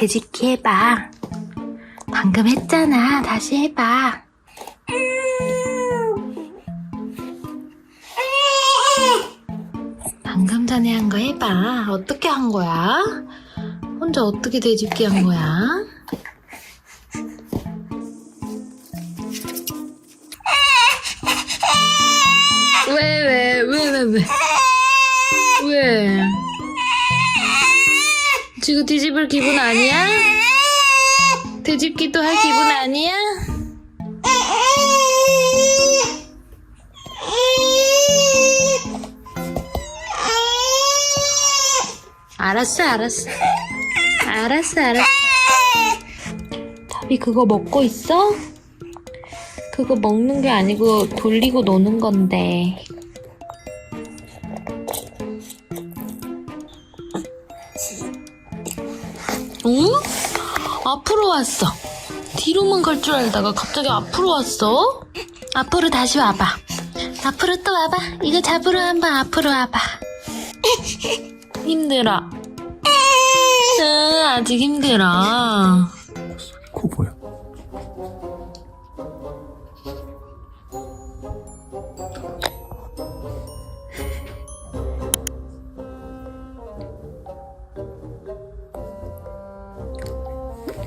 되짚기 해봐. 방금 했잖아. 다시 해봐. 방금 전에 한 거 해봐. 어떻게 한 거야? 혼자 어떻게 되짚기 한 거야? 뒤집을 기분 아니야? 뒤집기도 할 기분 아니야? 알았어, 알았어. 알았어, 알았어. 답이 그거 먹고 있어? 그거 먹는 게 아니고 돌리고 노는 건데. 앞으로 왔어. 뒤로만 갈 줄 알다가 갑자기 앞으로 왔어. 앞으로 다시 와봐. 앞으로 또 와봐. 이거 잡으러 한번 앞으로 와봐. 힘들어. 응, 아직 힘들어.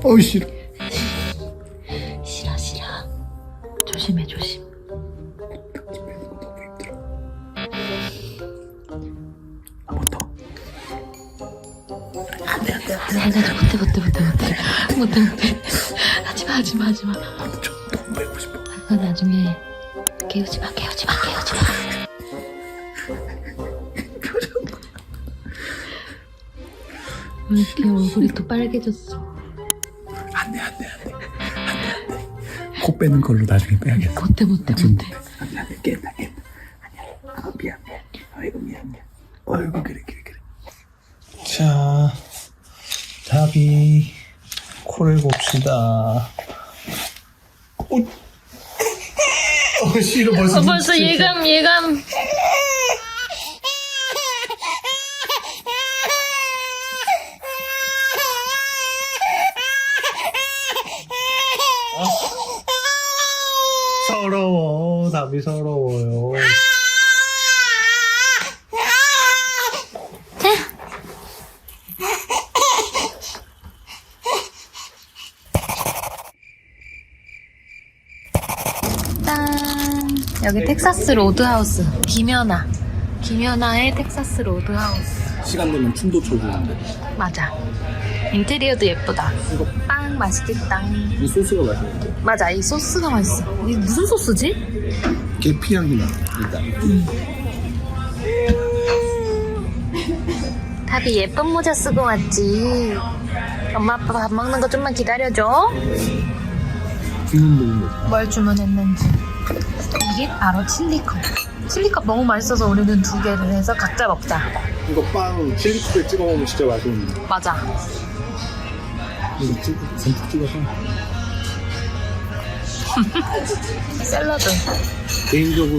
어이 싫어. 싫어, 싫어. 조심해, 조심. 안돼, 안돼, 안돼. 못해, 못해, 못해, 못해. 못해, 못해. 하지마, 하지마, 하지마. 나도 좀 너무 배고 싶어. 그거 나중에 깨우지 마, 깨우지 마, 깨우지 마. 왜 이렇게 얼굴이 또 빨개졌어? 빼는 걸로 나중에 빼야겠다. 못해, 못해, 지금 못해. 안돼 깼다 깼다. 아니야. 아 미안 미안. 아이고 미안 미안. 아이고 그래 그래 그래. 자, 답이 코를 봅시다. 어, 어 싫어 벌써. 어, 벌써. 예감, 예감. 서러워. 답이 서러워요. 짠. 여기 텍사스 로드하우스. 김연아. 김연아의 텍사스 로드하우스. 시간 되면 춤도 춰주는데. 맞아. 인테리어도 예쁘다. 이거 빵 맛있겠다. 이 소스가 맛있는데. 맞아, 이 소스가 맛있어. 이게 무슨 소스지? 계피 향이 나. 일단. 답이 예쁜 모자 쓰고 왔지. 엄마 아빠 밥 먹는 거 좀만 기다려줘. 주문 먹는 거. 뭘 주문했는지. 이게 바로 칠리컵. 칠리컵 너무 맛있어서 우리는 두 개를 해서 각자 먹자. 이거 빵 칠리컵에 찍어 먹으면 진짜 맛있는데. 맞아. 이거 찍, 잔뜩 찍어서. 샐러드. 개인적으로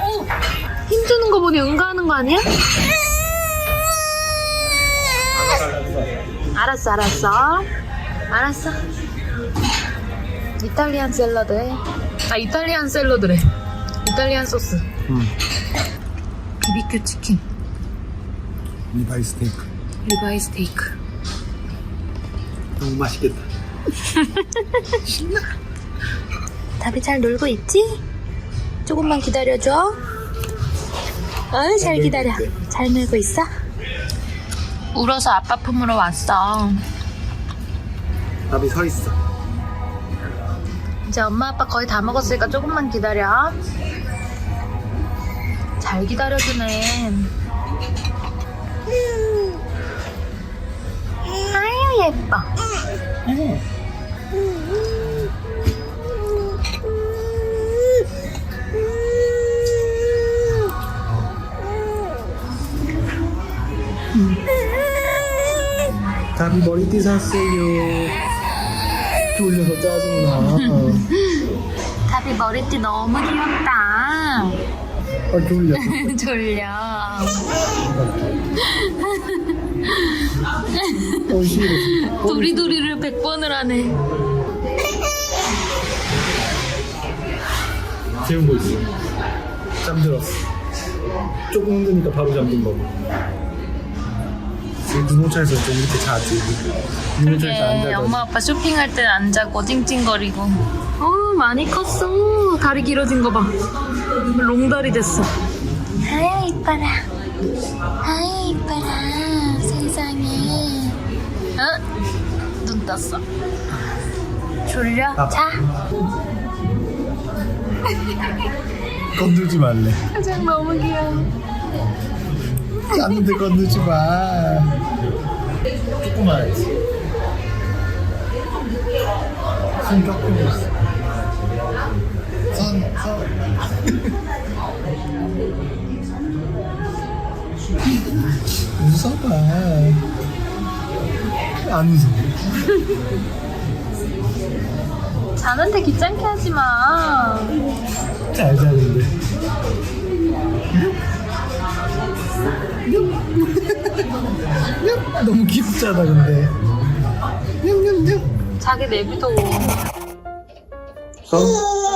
오! 힘주는 거 보니 응가하는 거 아니야? 알았어, 알았어. 알았어. 이탈리안 샐러드에. 아, 이탈리안 샐러드래. 이탈리안 소스. 음. 비비큐 치킨. 리바이 스테이크. 리바이 스테이크. 너무 맛있겠다. 답이 잘 놀고 있지? 조금만 기다려줘. 어이, 잘 기다려. 잘 놀고 있어? 울어서 아빠 품으로 왔어. 답이 서 있어. 이제 엄마 아빠 거의 다 먹었으니까 조금만 기다려. 잘 기다려주네. 아유 예뻐. 답이 머리띠 샀어요. 졸려서 짜증나. 답이 머리띠 너무 귀엽다. 아 졸려. 졸려. 어, 싫어. 도리도리를 100번을 하네. 재운 거 있어. 잠들었어. 조금 흔드니까 바로 잠든 거고. 눈호차에서 좀 이렇게 자지. 눈호차에서 안 그게 자고. 엄마 아빠 쇼핑할 땐 안 자고 찡찡거리고. 어 많이 컸어. 다리 길어진 거 봐. 롱다리 됐어. 아유 이뻐라. 아유 이뻐라. 세상에. 어? 눈 떴어. 졸려? 아빠. 자. 건들지 말래. 가장 너무 귀여워. 잤는데 건들지 마. 조금만 하지. 손 조금 있 어. 웃어봐. 안 웃어. 자는데 귀찮게 하지 마. 잘 자는데. 너무 귀엽잖아 근데. 자기 내비도. 손.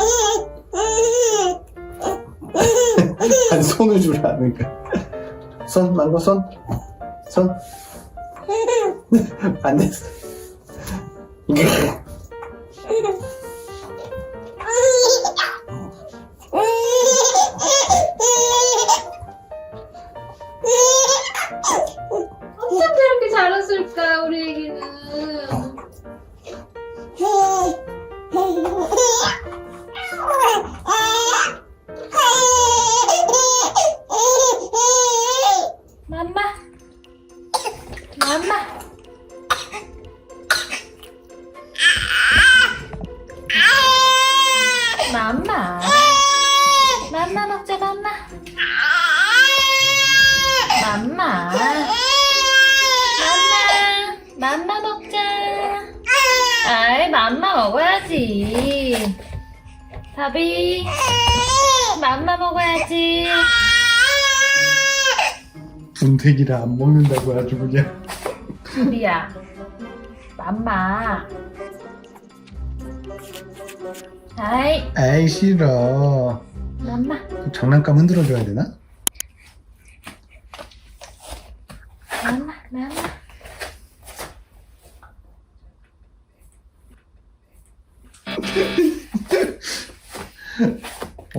아니 손을 주라니까. 손 망고 손. 손. 안 됐어. 먹어야지. 다비. 맘마 먹어야지. 분태기를 안 먹는다고 아주 그냥. 다비야. 맘마. 아이 아이 싫어. 맘마. 장난감 흔들어줘야 되나? 맘마. 맘마.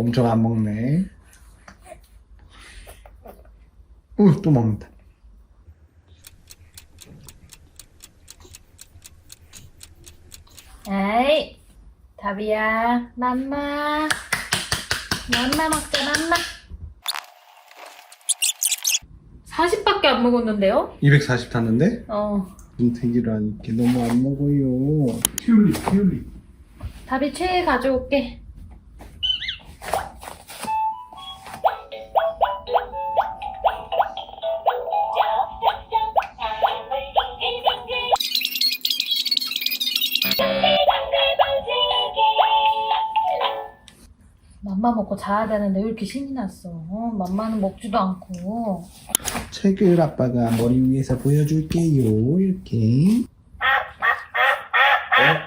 엄청 안 먹네. 우, 또 먹는다. 아이, 다비야, 맘마. 맘마 먹자, 맘마. 40밖에 안 먹었는데요? 240 탔는데? 어. 분태기를 하니까 너무 안 먹어요. 퓨리, 퓨리. 다비 최애 가져올게. 자야 되는데 왜 이렇게 신이 났어? 어, 맘마는 먹지도 않고. 책을 아빠가 머리 위에서 보여줄게요. 이렇게.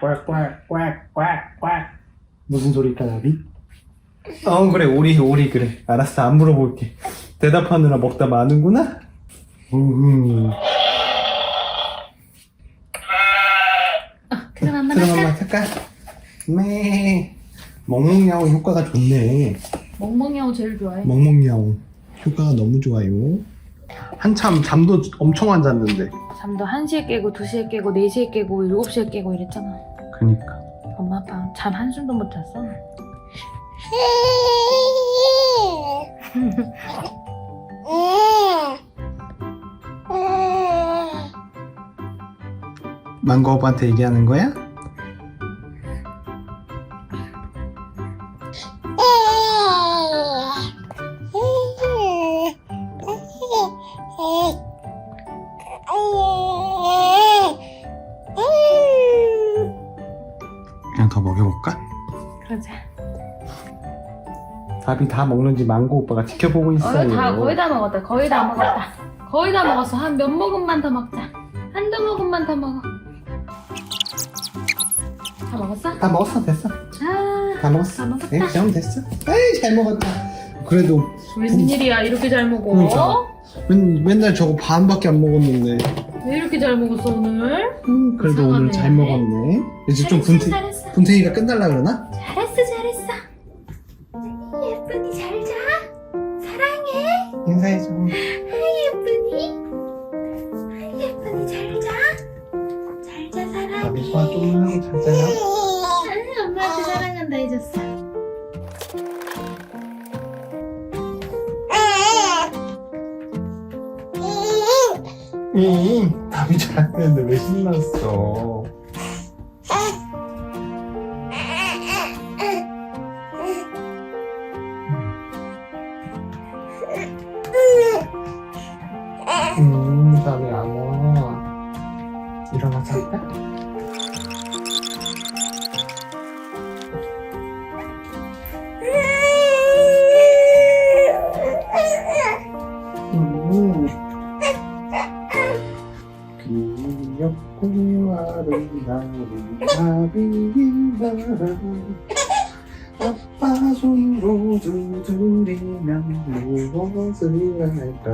꽉꽉꽉꽉꽉꽉 무슨 소리일까 나비? 어 그래 오리 오리 그래 알았어 안 물어볼게 대답하느라 먹다 마는구나 우후 그럼 맘마 그럼. 엄마 잠깐 네 멍멍야옹 효과가 좋네 멍멍이하고 제일 좋아해. 멍멍야옹 효과가 너무 좋아요 한참 잠도 엄청 안 잤는데 잠도 1시에 깨고 2시에 깨고 4시에 깨고 7시에 깨고 이랬잖아. 그니까 엄마 아빠 잠 한숨도 못 잤어. 망고 오빠한테 얘기하는 거야? 밥이 다 먹는지 망고 오빠가 지켜보고 있어요. 어, 다 거의 다 먹었다. 거의 다 먹었다. 거의 다 먹었어. 한 몇 모금만 더 먹자. 한두 모금만 더 먹어. 다 먹었어? 다 먹었어 됐어 아, 다 먹었어 다 먹었다. 네, 그럼 됐어 에이 잘 먹었다 그래도 웬일이야, 이렇게 잘 먹어? 그러니까. 맨, 맨날 저거 반밖에 안 먹었는데 왜 이렇게 잘 먹었어, 오늘? 음, 그래도 이상하네. 오늘 잘 먹었네 이제 좀 잘했어, 분태, 잘했어. 분태기가 끝날라 그러나? 잘했어. 응 답이 잘 했는데 왜 신났어 음, 답이 안 와. 일어나서 아빠 손으로 두드리면 무엇을 할까?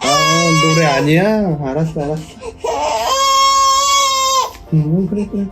아 노래 아니야? 알았어 알았어. 음 그래 그래